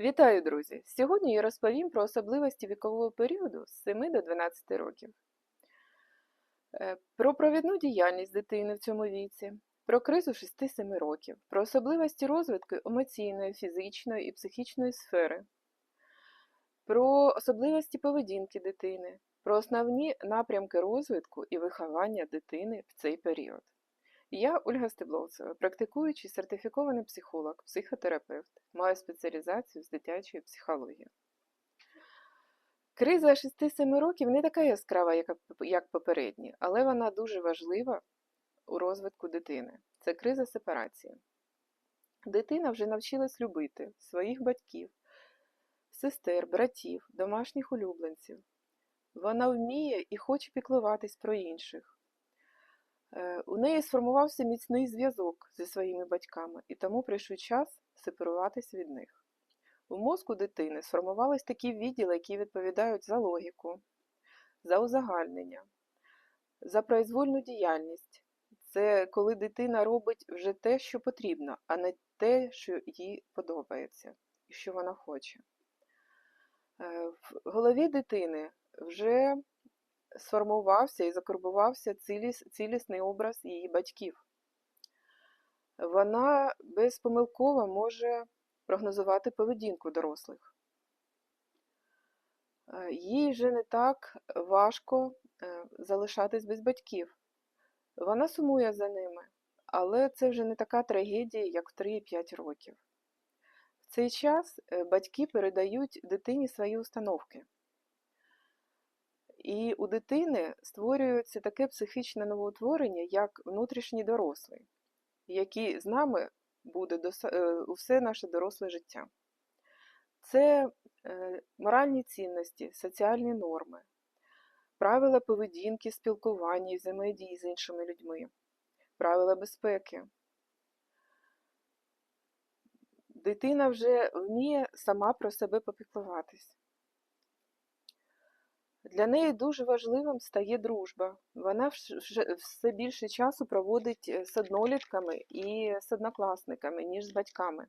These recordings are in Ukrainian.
Вітаю, друзі! Сьогодні я розповім про особливості вікового періоду з 7 до 12 років, Е, про провідну діяльність дитини в цьому віці, про кризу 6-7 років, про особливості розвитку емоційної, фізичної і психічної сфери, про особливості поведінки дитини, про основні напрямки розвитку і виховання дитини в цей період. Я Ольга Стебловцева, практикуючий сертифікований психолог, психотерапевт, маю спеціалізацію з дитячої психології. Криза 6-7 років не така яскрава, як- попередні, але вона дуже важлива у розвитку дитини. Це криза сепарації. Дитина вже навчилась любити своїх батьків, сестер, братів, домашніх улюбленців. Вона вміє і хоче піклуватись про інших. Е, У неї сформувався міцний зв'язок зі своїми батьками, і тому прийшов час сепаруватись від них. У мозку дитини сформувались такі відділи, які відповідають за логіку, за узагальнення, за произвольну діяльність. Це коли дитина робить вже те, що потрібно, а не те, що їй подобається і що вона хоче. Е, В голові дитини вже сформувався і закарбувався ціліс, цілісний образ її батьків. Вона безпомилково може прогнозувати поведінку дорослих. Е, Їй вже не так важко е, залишатись без батьків. Вона сумує за ними, але це вже не така трагедія, як в 3-5 років. В цей час е, батьки передають дитині свої установки. І у дитини створюється таке психічне новоутворення, як внутрішній дорослий, який з нами буде е, у все наше доросле життя. Це е, моральні цінності, соціальні норми, правила поведінки, спілкування і взаємодії з іншими людьми, правила безпеки. Дитина вже вміє сама про себе попіклуватись. Для неї дуже важливим стає дружба. Вона все більше часу проводить е, з однолітками і з однокласниками, ніж з батьками.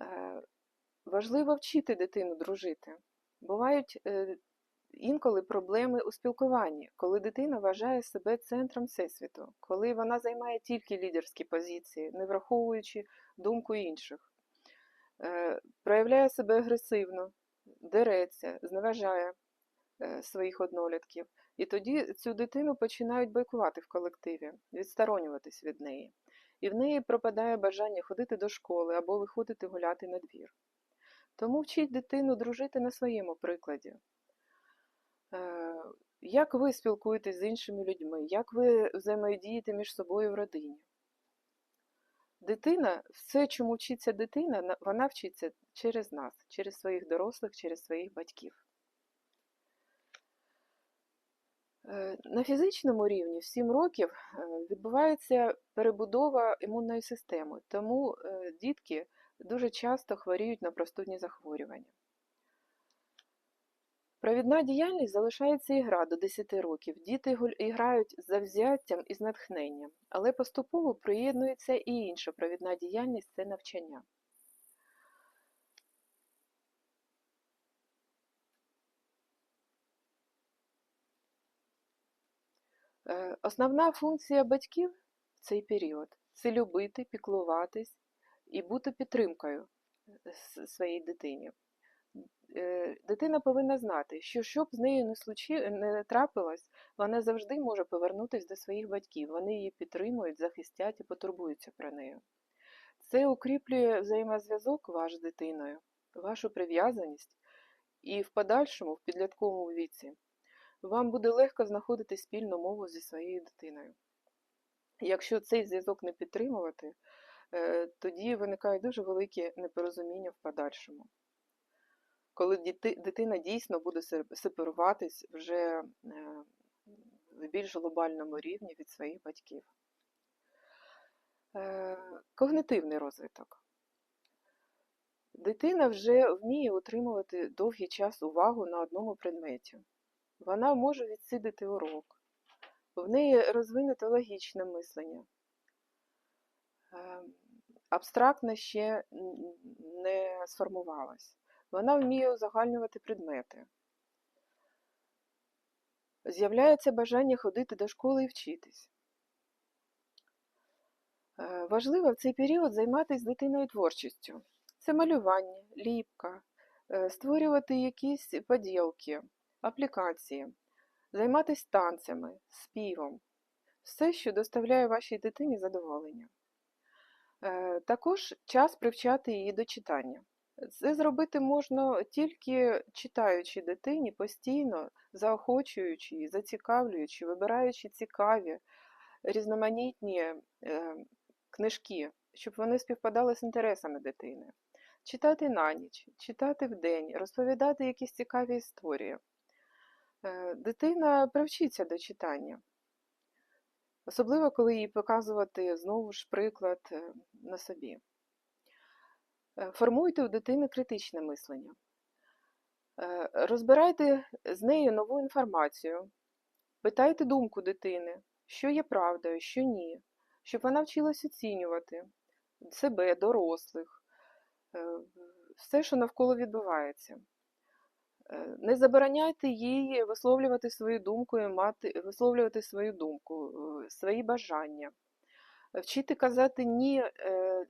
Е, Важливо вчити дитину дружити. Бувають е, інколи проблеми у спілкуванні, коли дитина вважає себе центром всесвіту, коли вона займає тільки лідерські позиції, не враховуючи думку інших, проявляє себе агресивно, дереться, зневажає своїх однолітків. І тоді цю дитину починають бойкувати в колективі, відсторонюватись від неї. І в неї пропадає бажання ходити до школи або виходити гуляти на двір. Тому вчіть дитину дружити на своєму прикладі. Е, Як ви спілкуєтесь з іншими людьми, як ви взаємодієте між собою в родині? Дитина, все, чому вчиться дитина, вона вчиться через нас, через своїх дорослих, через своїх батьків. На фізичному рівні в 7 років е, відбувається перебудова імунної системи, тому е, дітки дуже часто хворіють на простудні захворювання. Провідна діяльність залишається ігра до 10 років. Діти грають з завзяттям і з натхненням, але поступово приєднується і інша провідна діяльність це навчання. Основна функція батьків в цей період це любити, піклуватись і бути підтримкою е, своїй дитині. Е, Дитина повинна знати, що що б з нею не, случи... не трапилось, вона завжди може повернутися до своїх батьків. Вони її підтримують, захистять і потурбуються про неї. Це укріплює взаємозв'язок ваш з дитиною, вашу прив'язаність, і в подальшому, в підлітковому віці, вам буде легко знаходити спільну мову зі своєю дитиною. Якщо цей зв'язок не підтримувати, е, тоді виникають дуже великі непорозуміння в подальшому. Коли дитина дійсно буде се- сепаруватись вже е, в більш глобальному рівні від своїх батьків. Е, Когнитивний розвиток. Дитина вже вміє утримувати довгий час увагу на одному предметі. Вона може відсидити урок. В неї розвинуто логічне мислення. Е, абстрактна ще не сформувалась. Вона вміє узагальнювати предмети. З'являється бажання ходити до школи і вчитись. Е, Важливо в цей період займатися дитиною творчістю. Це малювання, ліпка, е, створювати якісь поділки, аплікації, займатися танцями, співом. Все, що доставляє вашій дитині задоволення. Е, Також час привчати її до читання. Це зробити можна тільки читаючи дитині постійно, заохочуючи її, зацікавлюючи, вибираючи цікаві, різноманітні е, книжки, щоб вони співпадали з інтересами дитини. Читати на ніч, читати вдень, розповідати якісь цікаві історії. Е, Дитина привчиться до читання. Особливо, коли їй показувати знову ж приклад е, на собі. Е, Формуйте у дитини критичне мислення. Розбирайте з нею нову інформацію, питайте думку дитини, що є правдою, що ні, щоб вона вчилась оцінювати себе, дорослих, все, що навколо відбувається. Е, Не забороняйте їй висловлювати свою думку і мати, висловлювати свою думку, е, свої бажання. Вчити казати ні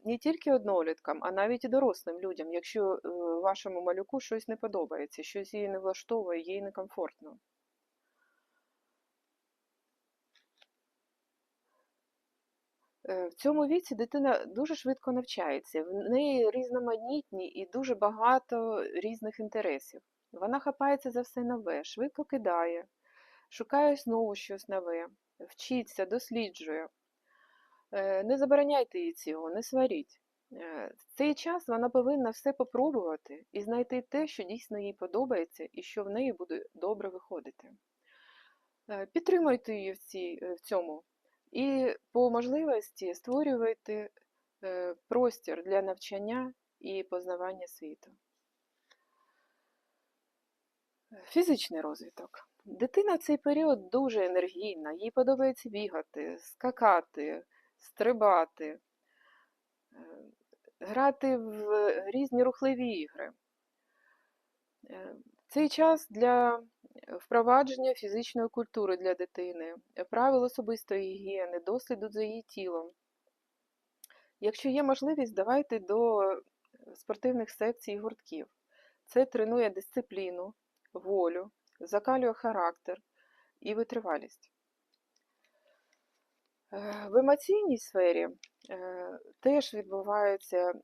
не тільки одноліткам, а навіть і дорослим людям, якщо вашому малюку щось не подобається, щось її не влаштовує, їй некомфортно. В цьому віці дитина дуже швидко навчається, в неї різноманітні і дуже багато різних інтересів. Вона хапається за все нове, швидко кидає, шукає знову щось нове, вчиться, досліджує. Е, Не забороняйте їй цього, не сваріть. Е, В цей час вона повинна все попробувати і знайти те, що дійсно їй подобається і що в неї буде добре виходити. Е, Підтримуйте її в, цій, в цьому і по можливості створювайте е, простір для навчання і познавання світу. Фізичний розвиток. Дитина в цей період дуже енергійна, їй подобається бігати, скакати, стрибати, е, грати в різні рухливі ігри. Е, Цей час для впровадження фізичної культури для дитини, правил особистої гігієни, досліду за її тілом. Якщо є можливість, давайте до спортивних секцій і гуртків. Це тренує дисципліну, волю, закалює характер і витривалість. Е, В емоційній сфері е, теж відбуваються е,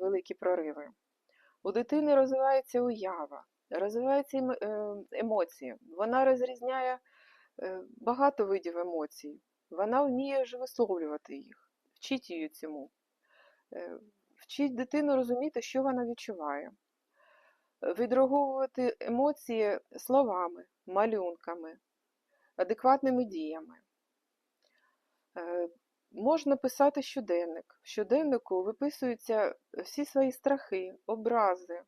великі прориви. У дитини розвивається уява, розвиваються емоції. Вона розрізняє багато видів емоцій. Вона вміє вже висловлювати їх, вчить її цьому. Вчить дитину розуміти, що вона відчуває. Е, Відреаговувати емоції словами, малюнками, адекватними діями. Е, Можна писати щоденник. В щоденнику виписуються всі свої страхи, образи,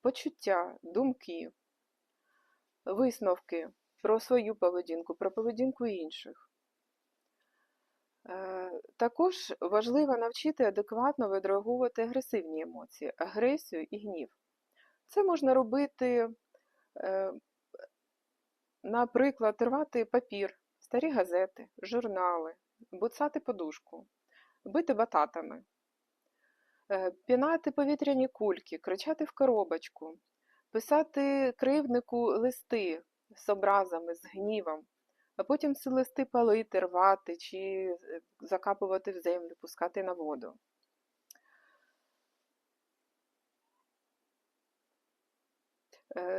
почуття, думки, висновки про свою поведінку, про поведінку інших. Е, Також важливо навчити адекватно відреагувати агресивні емоції, агресію і гнів. Це можна робити, е, наприклад, рвати папір, старі газети, журнали, буцати подушку, бити бататами, е, пінати повітряні кульки, кричати в коробочку, писати кривднику листи з образами, з гнівом, а потім ці листи палити, рвати чи е, закапувати в землю, пускати на воду.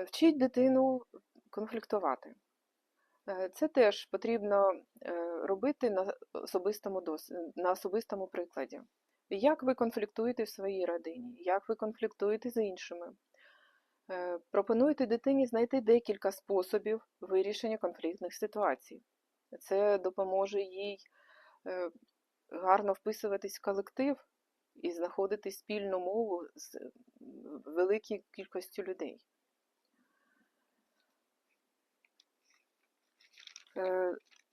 Вчіть дитину конфліктувати. Е, Це теж потрібно е, робити на особистому, дос... на особистому прикладі. Як ви конфліктуєте в своїй родині, як ви конфліктуєте з іншими. Е, Пропонуйте дитині знайти декілька способів вирішення конфліктних ситуацій. Це допоможе їй е, гарно вписуватись в колектив і знаходити спільну мову з великою кількістю людей.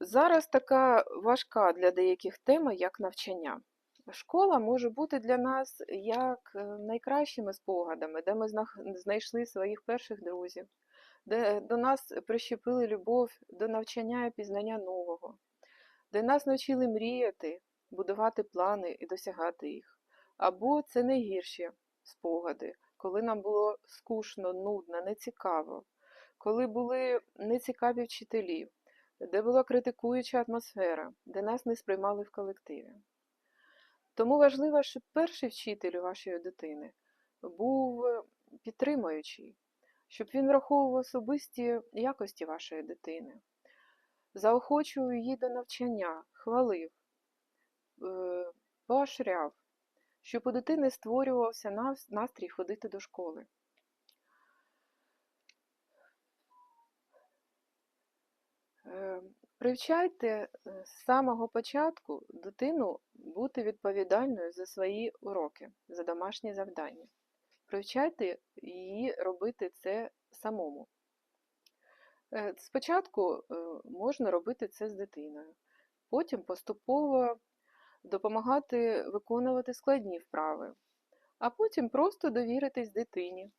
Зараз така важка для деяких тема, як навчання. Школа може бути для нас як е, найкращими спогадами, де ми знайшли своїх перших друзів, де до нас прищепили любов до навчання і пізнання нового, де нас навчили мріяти, будувати плани і досягати їх. Або це найгірші спогади, коли нам було скучно, нудно, нецікаво, коли були нецікаві вчителі, де була критикуюча атмосфера, де нас не сприймали в колективі. Тому важливо, щоб перший вчитель у вашої дитини був е, підтримуючий, щоб він враховував особисті якості вашої дитини, заохочував її до навчання, хвалив, е, поощряв, щоб у дитини створювався настрій ходити до школи. Привчайте е, з самого початку дитину бути відповідальною за свої уроки, за домашні завдання. Привчайте її робити це самому. Е, Спочатку е, можна робити це з дитиною, потім поступово допомагати виконувати складні вправи, а потім просто довіритись дитині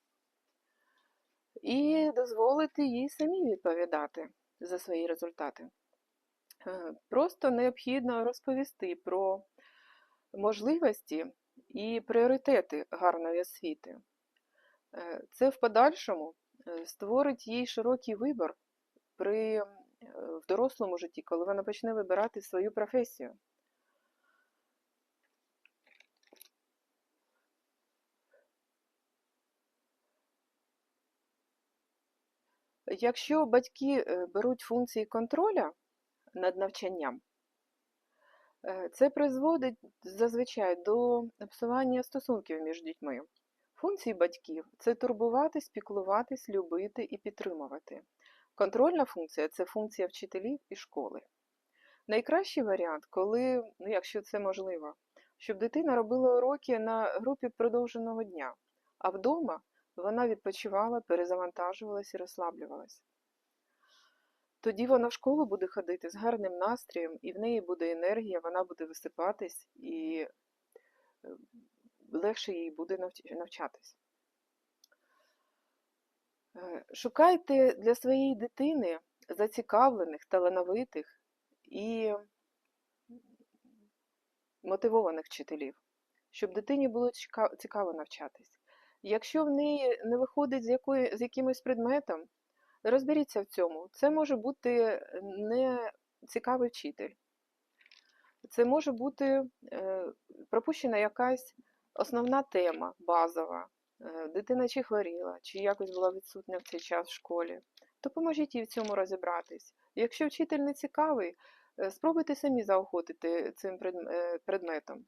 і дозволити їй самі відповідати за свої результати. Е, Просто необхідно розповісти про можливості і пріоритети гарної освіти. Е, Це в подальшому е, створить їй широкий вибір при, в дорослому житті, коли вона почне вибирати свою професію. Якщо батьки е, беруть функції контроля над навчанням, е, це призводить зазвичай до псування стосунків між дітьми. Функції батьків це турбуватись, піклуватись, любити і підтримувати. Контрольна функція це функція вчителів і школи. Найкращий варіант, коли, ну, якщо це можливо, щоб дитина робила уроки на групі продовженого дня, а вдома вона відпочивала, перезавантажувалась і розслаблювалась. Тоді вона в школу буде ходити з гарним настроєм, і в неї буде енергія, вона буде висипатись і е, легше їй буде навчатись. Е, Шукайте для своєї дитини зацікавлених, талановитих і мотивованих вчителів, щоб дитині було цікаво навчатись. Якщо в неї не виходить з, якої, з якимось предметом, розберіться в цьому. Це може бути не цікавий вчитель. Це може бути е, пропущена якась основна тема, базова. Е, Дитина чи хворіла, чи якось була відсутня в цей час в школі. Допоможіть їй в цьому розібратись. Якщо вчитель не цікавий, е, спробуйте самі заохотити цим е, предметом.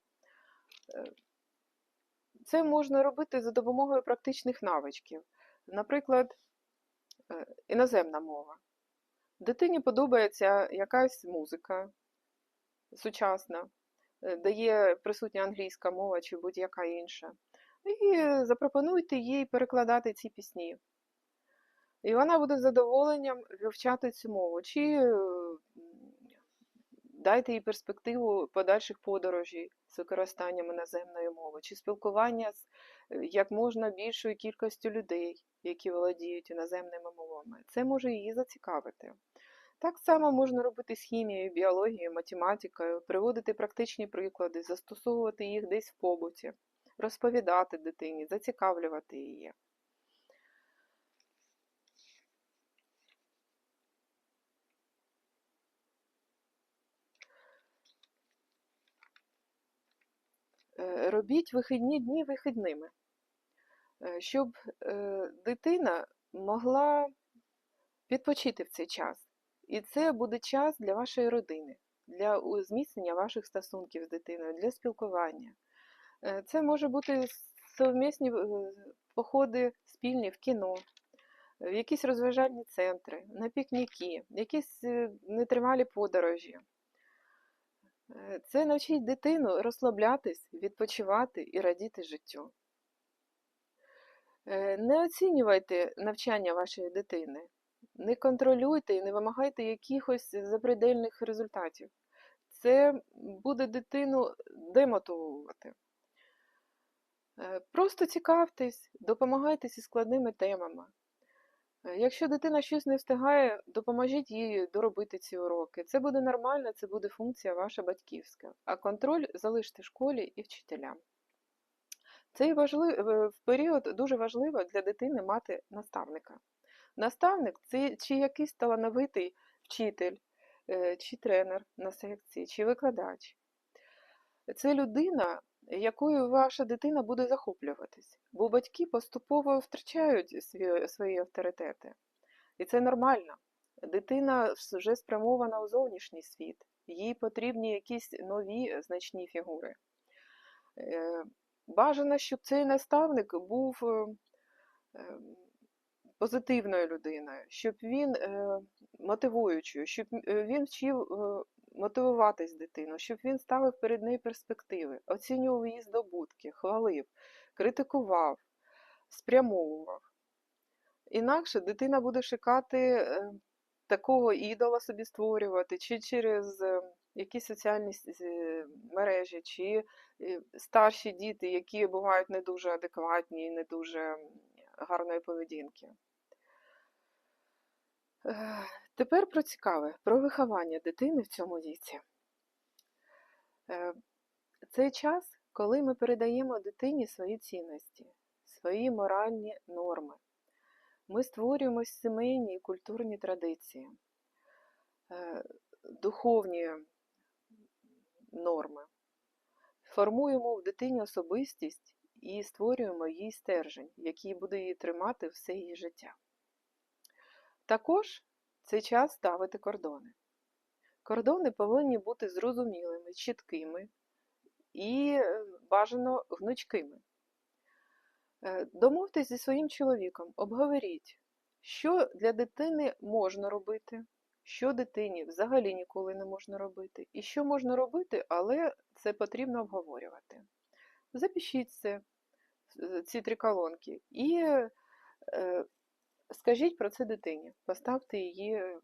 Це можна робити за допомогою практичних навичків. Наприклад, е, іноземна мова. Дитині подобається якась музика сучасна, де є присутня англійська мова чи будь-яка інша. І запропонуйте їй перекладати ці пісні. І вона буде з задоволенням вивчати цю мову. Чи е, дайте їй перспективу подальших подорожей з використанням іноземної мови, чи спілкування з е, як можна більшою кількістю людей, які володіють іноземними мовами. Це може її зацікавити. Так само можна робити з хімією, біологією, математикою, приводити практичні приклади, застосовувати їх десь в побуті, розповідати дитині, зацікавлювати її. Робіть вихідні дні вихідними, е, щоб е, дитина могла відпочити в цей час. І це буде час для вашої родини, для зміцнення ваших стосунків з дитиною, для спілкування. Е, Це може бути совмісні е, походи спільні в кіно, в якісь розважальні центри, на пікніки, якісь е, нетривалі подорожі. Е, Це навчить дитину розслаблятись, відпочивати і радіти життю. Е, Не оцінювайте навчання вашої дитини, не контролюйте і не вимагайте якихось запредельних результатів. це буде дитину демотивувати. Е, Просто цікавтесь, допомагайте зі складними темами. Е, Якщо дитина щось не встигає, допоможіть їй доробити ці уроки. Це буде нормально, це буде функція ваша батьківська. А контроль залиште школі і вчителям. Цей важлив... період дуже важливо для дитини мати наставника. Наставник це чи якийсь талановитий вчитель, е, чи тренер на секції, чи викладач. Це людина, якою ваша дитина буде захоплюватись, бо батьки поступово втрачають свої, свої авторитети. І це нормально. Дитина вже спрямована у зовнішній світ, їй потрібні якісь нові значні фігури. Е, Бажано, щоб цей наставник був е, е, позитивною людиною, щоб він е, мотивуючою, щоб він вчив мотивуватись дитину, щоб він ставив перед нею перспективи, оцінював її здобутки, хвалив, критикував, спрямовував. Інакше дитина буде шукати е, такого ідола собі створювати, чи через е, якісь соціальні мережі, чи е, старші діти, які бувають не дуже адекватні і не дуже гарної поведінки. Тепер про цікаве, про виховання дитини в цьому віці. Е, Це час, коли ми передаємо дитині свої цінності, свої моральні норми. Ми створюємо сімейні і культурні традиції, е, духовні норми, формуємо в дитині особистість і створюємо їй стержень, який буде її тримати все її життя. Також це час ставити кордони. Кордони повинні бути зрозумілими, чіткими і е, бажано гнучкими. Е, Домовтесь зі своїм чоловіком, обговоріть, що для дитини можна робити, що дитині взагалі ніколи не можна робити, і що можна робити, але це потрібно обговорювати. Запишіть це, е, ці три колонки, і скажіть про це дитині, поставте її, е,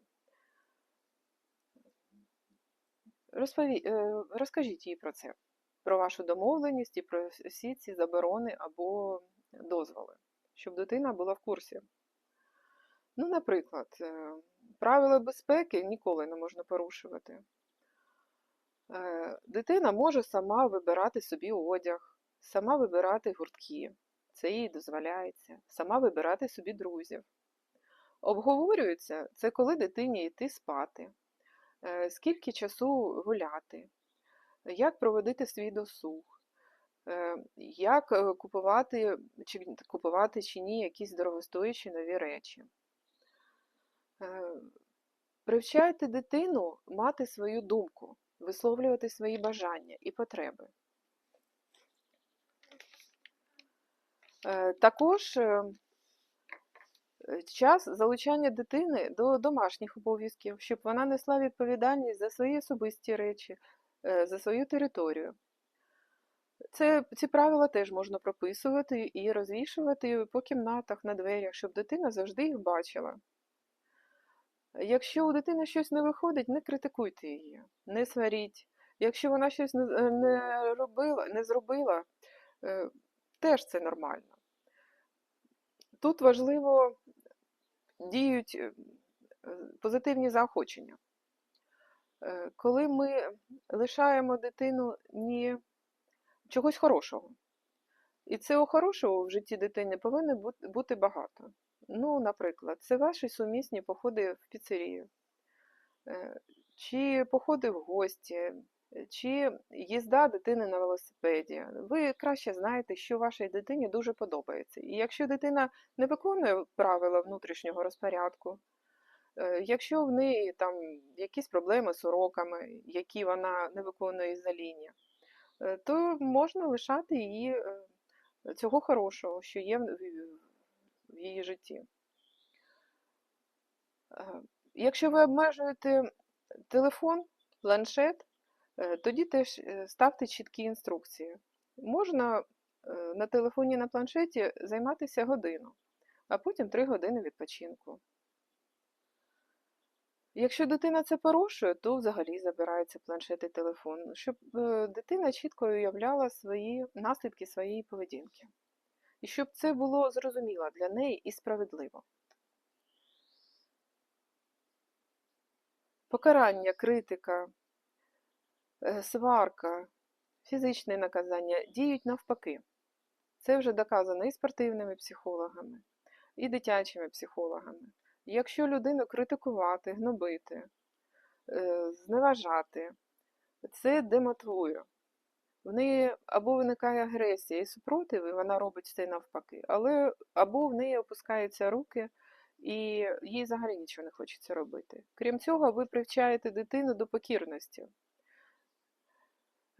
розпові... е, розкажіть їй про це, про вашу домовленість і про всі ці заборони або дозволи, щоб дитина була в курсі. Ну, наприклад, е, правила безпеки ніколи не можна порушувати. Дитина може сама вибирати собі одяг, сама вибирати гуртки, це їй дозволяється, сама вибирати собі друзів. Обговорюється це коли дитині йти спати, е, скільки часу гуляти, як проводити свій досуг, е, як е, купувати чи, купувати чи ні якісь дорогостоячі нові речі. Привчайте дитину мати свою думку, висловлювати свої бажання і потреби. Також час залучання дитини до домашніх обов'язків, щоб вона несла відповідальність за свої особисті речі, е, за свою територію. Це, ці правила теж можна прописувати і розвішувати по кімнатах, на дверях, щоб дитина завжди їх бачила. Якщо у дитини щось не виходить, не критикуйте її, не сваріть. Якщо вона щось не, е, робила, не зробила, е, теж це нормально. Тут важливо діють е, позитивні заохочення. Е, Коли ми лишаємо дитину ні чогось хорошого, і цього хорошого в житті дитини повинно бути багато. Ну, наприклад, це ваші сумісні походи в піцерію, е, чи походи в гості, чи їзда дитини на велосипеді. Ви краще знаєте, що вашій дитині дуже подобається. І якщо дитина не виконує правила внутрішнього розпорядку, е, якщо в неї там якісь проблеми з уроками, які вона не виконує із-за лінії, е, то можна лишати її е, цього хорошого, що є в її житті. Якщо ви обмежуєте телефон, планшет, тоді теж е, ставте чіткі інструкції. Можна е, на телефоні на планшеті займатися годину, а потім 3 години відпочинку. Якщо дитина це порушує, то взагалі забирається планшет і телефон, щоб е, дитина чітко уявляла свої наслідки своєї поведінки. І щоб це було зрозуміло для неї і справедливо. Покарання, критика, е, сварка, фізичне наказання діють навпаки. Це вже доказано і спортивними психологами, і дитячими психологами. Якщо людину критикувати, гнобити, е, зневажати, це демотивує. В неї або виникає агресія і супротив, і вона робить все навпаки, але або в неї опускаються руки, і їй взагалі нічого не хочеться робити. Крім цього, ви привчаєте дитину до покірності.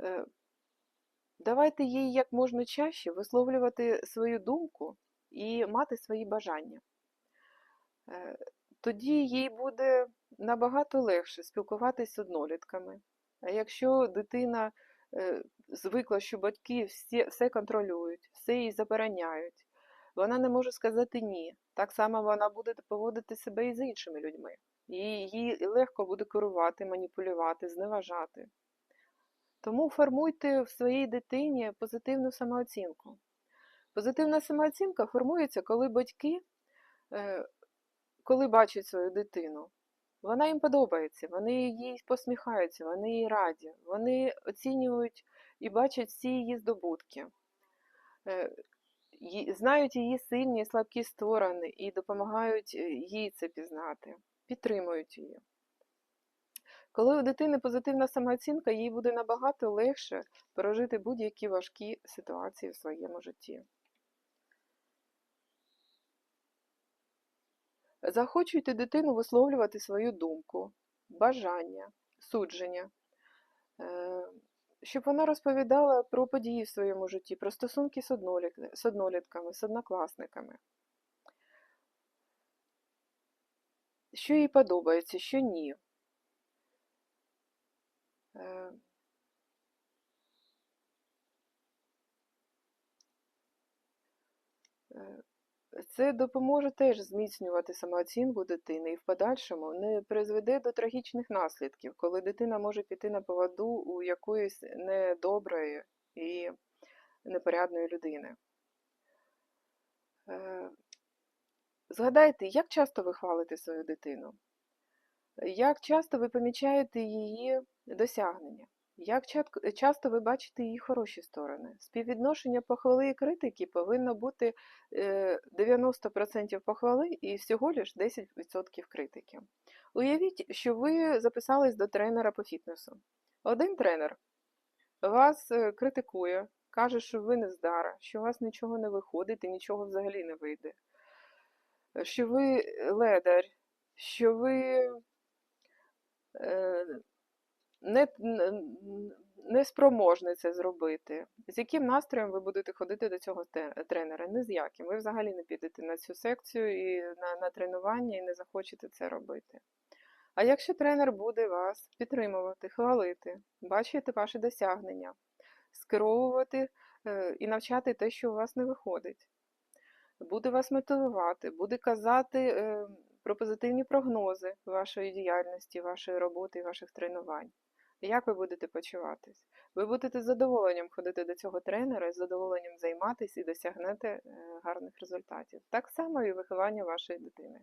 Е, Давайте їй як можна чаще висловлювати свою думку і мати свої бажання. Е, Тоді їй буде набагато легше спілкуватися з однолітками. А якщо дитина е, звикла, що батьки всі, все контролюють, все їй забороняють, вона не може сказати ні. Так само вона буде поводити себе і з іншими людьми. І їй легко буде керувати, маніпулювати, зневажати. Тому формуйте в своїй дитині позитивну самооцінку. Позитивна самооцінка формується, коли батьки, е, коли бачать свою дитину, вона їм подобається, вони їй посміхаються, вони їй раді, вони оцінюють і бачать всі її здобутки, е, знають її сильні і слабкі сторони і допомагають е, їй це пізнати, підтримують її. Коли у дитини позитивна самооцінка, їй буде набагато легше пережити будь-які важкі ситуації в своєму житті. Захочуйте дитину висловлювати свою думку, бажання, судження, е, щоб вона розповідала про події в своєму житті, про стосунки з однолітками, з однокласниками. Що їй подобається, що ні. Е, е, Це допоможе теж зміцнювати самооцінку дитини і в подальшому не призведе до трагічних наслідків, коли дитина може піти на поводу у якоїсь недоброї і непорядної людини. Е, Згадайте, як часто ви хвалите свою дитину? Як часто ви помічаєте її досягнення? Як часто ви бачите її хороші сторони? Співвідношення похвали і критики повинно бути е, 90% похвали і всього лиш 10% критики. Уявіть, що ви записались до тренера по фітнесу. Один тренер вас е, критикує, каже, що ви не здара, що у вас нічого не виходить і нічого взагалі не вийде, що ви ледар, що ви е, не, не спроможний це зробити. З яким настроєм ви будете ходити до цього тренера? Ні з яким. Ви взагалі не підете на цю секцію і на, на тренування і не захочете це робити. А якщо тренер буде вас підтримувати, хвалити, бачити ваші досягнення, скеровувати е, і навчати те, що у вас не виходить, буде вас мотивувати, буде казати е, про позитивні прогнози вашої діяльності, вашої роботи і ваших тренувань. Як ви будете почуватись? Ви будете з задоволенням ходити до цього тренера, з задоволенням займатися і досягнете е, гарних результатів. Так само і виховання вашої дитини.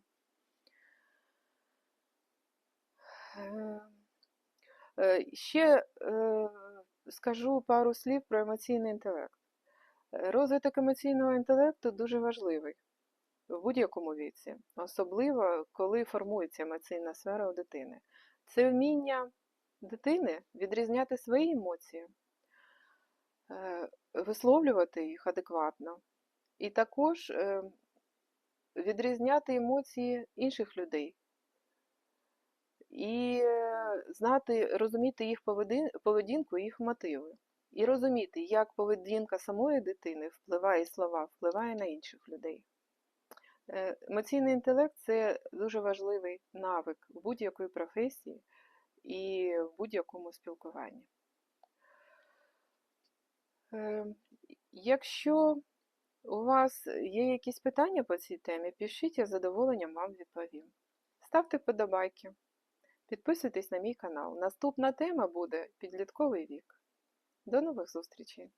Е, е, Ще скажу пару слів про емоційний інтелект. Розвиток емоційного інтелекту дуже важливий в будь-якому віці, особливо коли формується емоційна сфера у дитини. Це вміння дитини відрізняти свої емоції, е, висловлювати їх адекватно, і також е, відрізняти емоції інших людей. І е, знати, розуміти їх поведінку, їх мотиви. І розуміти, як поведінка самої дитини впливає слова, впливає на інших людей. Е, Емоційний інтелект це дуже важливий навик будь-якої професії і в будь-якому спілкуванні. Е, Якщо у вас є якісь питання по цій темі, пишіть, я з задоволенням вам відповім. Ставте вподобайки, Підписуйтесь на мій канал. Наступна тема буде підлітковий вік. До нових зустрічей!